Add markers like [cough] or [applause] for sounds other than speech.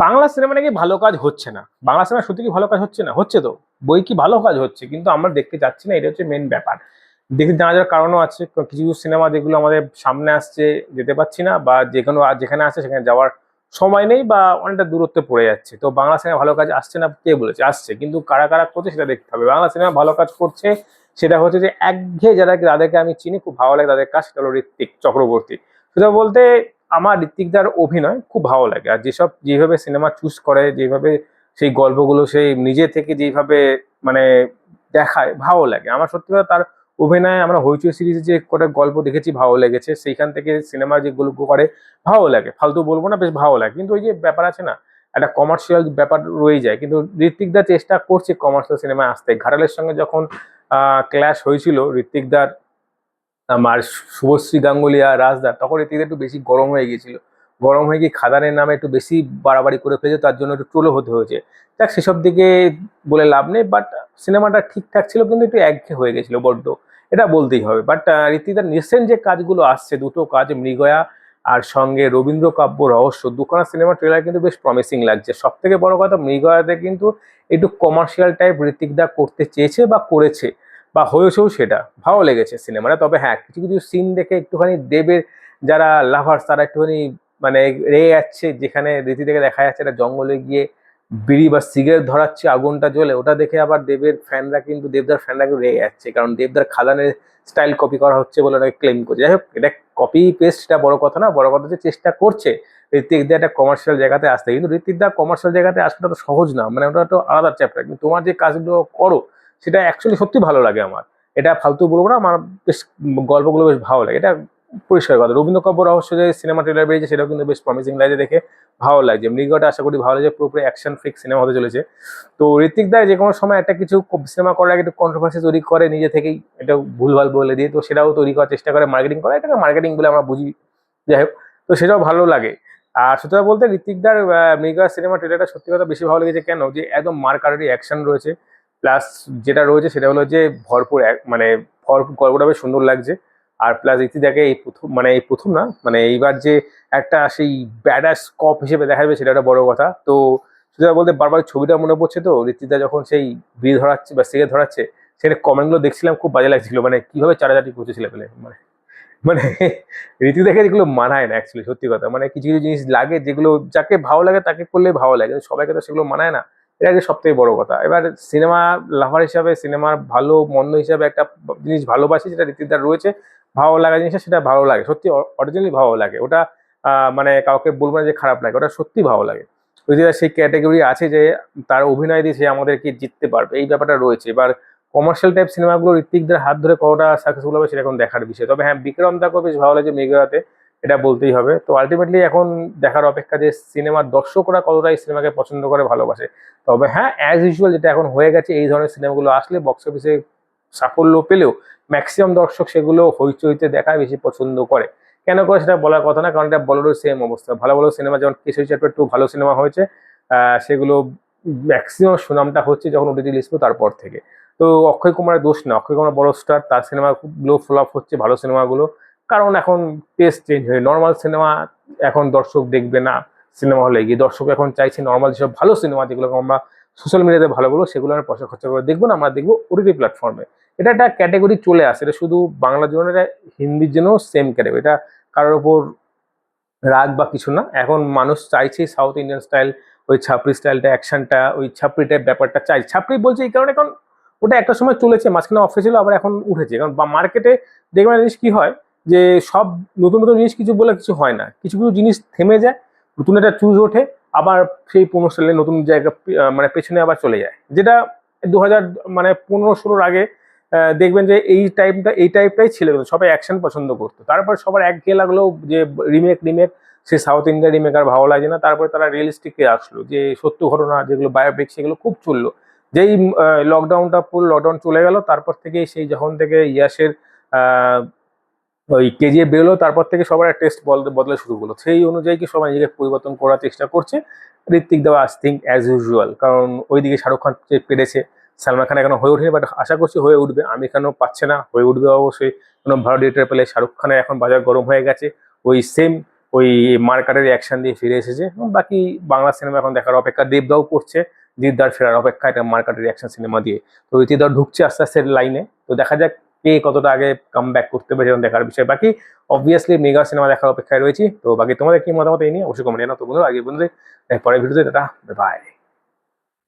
Bangla cinema নাকি ভালো কাজ হচ্ছে না। বাংলা সিনেমা সত্যি কি ভালো কাজ হচ্ছে না? হচ্ছে তো। বই কি ভালো কাজ হচ্ছে? কিন্তু আমরা দেখতে চাচ্ছি না এটা হচ্ছে মেন ব্যাপার। দেখতে জানা যাওয়ার কারণও আছে, কিছু কিছু সিনেমা যেগুলো আমাদের সামনে আসছে, যেতে পারছি না বা যে কোনো যেখানে আসছে সেখানে যাওয়ার সময় নেই বা অনেকটা দূরত্বে পড়ে যাচ্ছে। তো বাংলা সিনেমা ভালো কাজ আসছে না, কে বলেছে? আসছে। কিন্তু কারা কারা করছে সেটা দেখতে হবে। বাংলা সিনেমা ভালো কাজ করছে, সেটা হচ্ছে যে একঘেয়ে যারা, যাদেরকে আমি চিনি, খুব ভালো লাগে তাদের কাজ, সেটা হলো ঋত্বিক চক্রবর্তী। সেটা বলতে আমার ঋত্বিকদার অভিনয় খুব ভালো লাগে। আর যেসব যেভাবে সিনেমা চুজ করে, যেভাবে সেই গল্পগুলো সেই নিজে থেকে যেভাবে মানে দেখায়, ভালো লাগে। আমার সত্যি কথা তার অভিনয় আমরা হইচই সিরিজে যে কটা গল্প দেখেছি ভালো লেগেছে। সেইখান থেকে সিনেমা যে গল্প করে ভালো লাগে। ফালতু বলব না, বেশ ভালো লাগে। কিন্তু ওই যে ব্যাপার আছে না, একটা কমার্শিয়াল ব্যাপার রয়ে যায়। কিন্তু ঋত্বিকদা চেষ্টা করছে কমার্শিয়াল সিনেমায় আসতে। ঘাটালের সঙ্গে যখন ক্ল্যাশ হয়েছিল, ঋত্বিকদার আমার শুভশ্রী গাঙ্গুলি আর রাজদার তখন ঋতিকদা একটু বেশি গরম হয়ে গিয়েছিল। গরম হয়ে গিয়ে খাদানের নামে একটু বেশি বাড়াবাড়ি করে ফেলেছে, তার জন্য একটু ট্রোলও হতে হয়েছে। দেখ সেসব দিকে বলে লাভ নেই বাট সিনেমাটা ঠিকঠাক ছিল, কিন্তু একটু একঘেয়ে হয়ে গেছিল বড্ড। এটা বলতেই হবে। বাট ঋতিকদার রিসেন্ট যে কাজগুলো আসছে, দুটো কাজ, মৃগয়া আর সঙ্গে রবীন্দ্র কাব্য রহস্য, দুখানা সিনেমা ট্রেলার কিন্তু বেশ প্রমিসিং লাগছে। সব থেকে বড় কথা, মৃগয়াতে কিন্তু একটু কমার্শিয়াল টাইপ ঋতিকদা করতে চেয়েছে বা করেছে। বা হয়েছেও সেটা, ভালো লেগেছে সিনেমাটা। তবে হ্যাঁ কিছু কিছু সিন দেখে একটুখানি দেবের যারা লাভার্স তারা একটুখানি মানে রেগে যাচ্ছে, যেখানে রীতি থেকে দেখা যাচ্ছে একটা জঙ্গলে গিয়ে বিড়ি বা সিগারেট ধরাচ্ছে, আগুনটা জ্বলে, ওটা দেখে আবার দেবের ফ্যানরা কিন্তু, দেবদার ফ্যানরা কিন্তু রেগে যাচ্ছে। কারণ দেবদার খাদানের স্টাইল কপি করা হচ্ছে বলে ওটাকে ক্লেম করছে। যাই হোক, এটা কপি পেস্টটা বড় কথা না, বড় কথা হচ্ছে চেষ্টা করছে ঋত্বিক দা একটা কমার্শিয়াল জায়গাতে আসতে। কিন্তু ঋত্বিক দা কমার্শিয়াল জায়গাতে আসাটা তো সহজ না মানে ওটা তো আলাদা চ্যাপ্টার কিন্তু তোমার যে কাজগুলো করো সেটা অ্যাকচুয়ালি সত্যি ভালো লাগে আমার। এটা ফালতু বলব না, আমার বেশ গল্পগুলো বেশ ভালো লাগে। এটা পরিষ্কার কথা। রবীন্দ্র কাব্য রহস্য যে সিনেমা ট্রেলার বেরিয়েছে, সেটাও কিন্তু বেশ প্রমিসিং লাগে দেখে। ভালো লাগছে। মৃগটা আশা করি ভালো লাগে পুরোপুরি অ্যাকশন ফিক সিনেমা হতে চলেছে। তো ঋত্বিক দা যে কোনো সময় একটা কিছু সিনেমা করার আগে একটু কন্ট্রোভার্সি তৈরি করে নিজে থেকেই এটা ভুলভাল বলে দিয়ে, তো সেটাও তৈরি করার চেষ্টা করে মার্কেটিং করে। এটাকে মার্কেটিং বলে আমরা বুঝি। যাই হোক, তো সেটাও ভালো লাগে। আর সুতরাং বলতে ঋত্বিকদার মৃগা সিনেমা ট্রেলারটা সত্যি কথা বেশি ভালো লেগেছে। কেন? যে একদম মার্কারি অ্যাকশন রয়েছে। প্লাস যেটা রয়েছে সেটা হলো যে ভরপুর মানে ভরপুর গল্পটা বেশ সুন্দর লাগছে। আর প্লাস ইতিদাকে এই প্রথম মানে এই প্রথম না মানে এইবার যে একটা সেই ব্যাডাস কপ হিসেবে দেখা যাবে সেটা একটা বড় কথা। তো সুতরাং বলতে বারবার ছবিটা মনে পড়ছে তো ঋতিদা যখন সেই বিয়ে ধরাচ্ছে বা সিগারেট ধরাচ্ছে সেটা কমেন্টগুলো দেখছিলাম, খুব বাজে লাগছিল। মানে কীভাবে চাটাচাটি করতেছিল পেলে মানে মানে [laughs] ঋতিদাকে যেগুলো মানায় না অ্যাকচুয়ালি সত্যি কথা। মানে কিছু কিছু জিনিস লাগে যেগুলো যাকে ভালো লাগে তাকে করলে ভালো লাগে সবাইকে তো সেগুলো মানায় না। এটা সব থেকে বড় কথা। এবার সিনেমা লাভার হিসাবে, সিনেমার ভালো, মন্দ হিসাবে একটা জিনিস ভালোবাসি যেটা রীতিদার রয়েছে, ভালো লাগা জিনিসটা সেটা ভালো লাগে, সত্যি অরিজিনালি ভালো লাগে। ওটা মানে কাউকে বলব না যে খারাপ লাগে, ওটা সত্যি ভালো লাগে। রীতিদার সেই ক্যাটাগরি আছে যে তার অভিনয় দিয়ে সে আমাদেরকে জিততে পারবে, এই ব্যাপারটা রয়েছে। এবার কমার্শিয়াল টাইপ সিনেমাগুলো ঋত্বিকদের হাত ধরে কতটা সাকসেসফুল হবে সেটা এখন দেখার বিষয়। তবে হ্যাঁ বিক্রম দাকেও বেশ ভালো লাগে মেঘাতে এটা বলতেই হবে। তো আলটিমেটলি এখন দেখার অপেক্ষা যে সিনেমার দর্শকরা কতটা এই সিনেমাকে পছন্দ করে, ভালোবাসে। তবে হ্যাঁ অ্যাজ ইউজুয়াল যেটা এখন হয়ে গেছে, এই ধরনের সিনেমাগুলো আসলে বক্স অফিসে সাফল্য পেলেও ম্যাক্সিমাম দর্শক সেগুলো হইচইতে দেখায় বেশি পছন্দ করে। কেন করে সেটা বলার কথা না, কারণ এটা বলারও সেম অবস্থা। ভালো ভালো সিনেমা যেমন কেশরী চ্যাপ্টার টু ভালো সিনেমা হয়েছে সেগুলো ম্যাক্সিমাম সুনামটা হচ্ছে যখন ওটিটি লিস্ট তারপর থেকে। তো অক্ষয় কুমারের দোষ না, অক্ষয় কুমার বড় স্টার তার সিনেমা খুব লোপ সিনেমাগুলো ফ্লপ হচ্ছে, ভালো সিনেমাগুলো কারণ এখন টেস্ট চেঞ্জ হয়ে নর্মাল সিনেমা এখন দর্শক দেখবে না সিনেমা হলে গিয়ে। দর্শক এখন চাইছে নর্মাল যেসব ভালো সিনেমা যেগুলো আমরা সোশ্যাল মিডিয়াতে ভালো ভালোগুলো সেগুলো আমরা পয়সা খরচা করে দেখব না, আমরা দেখব ওটিটি প্ল্যাটফর্মে এটা একটা ক্যাটাগরি চলে আসে। এটা শুধু বাংলার জন্য এটা হিন্দির জন্য সেম ক্যাটাগরি এটা কারোর ওপর রাগ বা কিছু না। এখন মানুষ চাইছে সাউথ ইন্ডিয়ান স্টাইল ওই ছাপড়ি স্টাইলটা অ্যাকশনটা ওই ছাপড়ি টাইপ ব্যাপারটা চাই। ছাপড়ি বলছে এই কারণে কারণ ওটা একটা সময় চলেছে, মাঝখানে অফে ছিল, আবার এখন উঠেছে। কারণ বা মার্কেটে দেখবেন জিনিস কি হয় যে সব নতুন নতুন জিনিস কিছু বলে কিছু হয় না। কিছু কিছু জিনিস থেমে যায়, নতুন একটা চুজ ওঠে, আবার সেই পনেরো সালে নতুন জায়গা মানে পেছনে আবার চলে যায়। যেটা দু হাজার মানে পনেরো ষোলোর আগে দেখবেন যে এই টাইপটা এই টাইপটাই ছিল কিন্তু সবাই অ্যাকশন পছন্দ করতো। তারপর সবার একঘেয়ে লাগল যে রিমেক রিমেক সে সাউথ ইন্ডিয়া রিমেক আর ভালো লাগে না। তারপরে তারা রিয়েলিস্টিকে আসলো যে সত্য ঘটনা, যেগুলো বায়োপিক সেগুলো খুব চলল। যেই লকডাউনটা পুরো লকডাউন চলে গেল, তারপর থেকে সেই, যখন থেকে ইয়াসের ওই কেজিএফ বেরোলো, তারপর থেকে সবার টেস্ট বদলা শুরু করল। সেই অনুযায়ী কি সবাই নিজেকে পরিবর্তন করার চেষ্টা করছে? ঋত্বিক দেওয়া আজ থিঙ্ক অ্যাজ ইউজুয়াল কারণ ওইদিকে শাহরুখ খান পেরেছে, সালমান খান এখনও হয়ে ওঠেনি বাট আশা করছি হয়ে উঠবে। আমির খানও পাচ্ছে না? হয়ে উঠবে অবশ্যই। কোনো ভালো ডিরেক্টর পেলে শাহরুখ খানের এখন বাজার গরম হয়ে গেছে। ওই সেম ওই মার্কারের অ্যাকশন দিয়ে ফিরে এসেছে। বাকি বাংলা সিনেমা এখন দেখার অপেক্ষা দেবদাও করছে। জিদ্দার ফেরার অপেক্ষা এটা মার্কারের অ্যাকশন সিনেমা দিয়ে। তো ইতিদার ঢুকছে আস্তে আস্তে লাইনে তো দেখা যাক কে কতটা আগে কাম ব্যাক করতে পারে দেখার বিষয়। বাকি অবভিয়াসলি মেগা সিনেমা দেখার অপেক্ষায় রয়েছি। তো বাকি তোমাদের কি মতামত এই নিয়ে? অবশ্যই কমেন্ট জানাও। তো বন্ধু আগে বন্ধুদের পরের ভিডিওতে দাদা বাই